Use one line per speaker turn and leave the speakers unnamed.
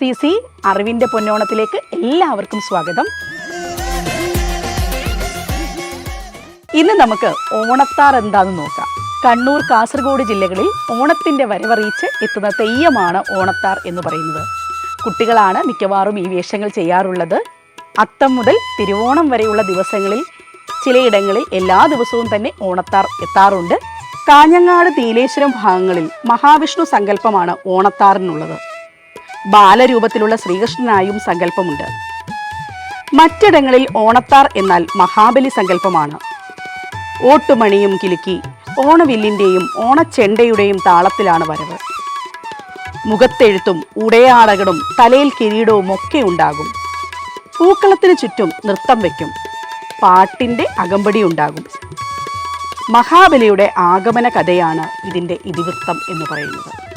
C C അറിവിന്റെ പൊന്നോണത്തിലേക്ക് എല്ലാവർക്കും സ്വാഗതം. ഇന്ന് നമുക്ക് ഓണത്താർ എന്താണെന്ന് നോക്കാം. കണ്ണൂർ കാസർഗോഡ് ജില്ലകളിൽ ഓണത്തിന്റെ വരവറിയിച്ച് എത്തുന്ന തെയ്യമാണ് ഓണത്താർ എന്ന് പറയുന്നത്. കുട്ടികളാണ് മിക്കവാറും ഈ വേഷങ്ങൾ ചെയ്യാറുള്ളത്. അത്തം മുതൽ തിരുവോണം വരെയുള്ള ദിവസങ്ങളിൽ ചിലയിടങ്ങളിൽ എല്ലാ ദിവസവും തന്നെ ഓണത്താർ എത്താറുണ്ട്. കാഞ്ഞങ്ങാട് തീലേശ്വരം ഭാഗങ്ങളിൽ മഹാവിഷ്ണു സങ്കല്പമാണ് ഓണത്താറിനുള്ളത്. ബാലരൂപത്തിലുള്ള ശ്രീകൃഷ്ണനായും സങ്കല്പമുണ്ട്. മറ്റിടങ്ങളിൽ ഓണത്താർ എന്നാൽ മഹാബലി സങ്കല്പമാണ്. ഓട്ടുമണിയും കിലുക്കി ഓണവില്ലിന്റെയും ഓണച്ചെണ്ടയുടെയും താളത്തിലാണ് വരവ്. മുഖത്തെഴുത്തും ഉടയാടകളും തലയിൽ കിരീടവും ഒക്കെ ഉണ്ടാകും. പൂക്കളത്തിന് ചുറ്റും നൃത്തം വയ്ക്കും. പാട്ടിന്റെ അകമ്പടി ഉണ്ടാകും. മഹാബലിയുടെ ആഗമന കഥയാണ് ഇതിന്റെ ഇതിവൃത്തം എന്ന് പറയുന്നത്.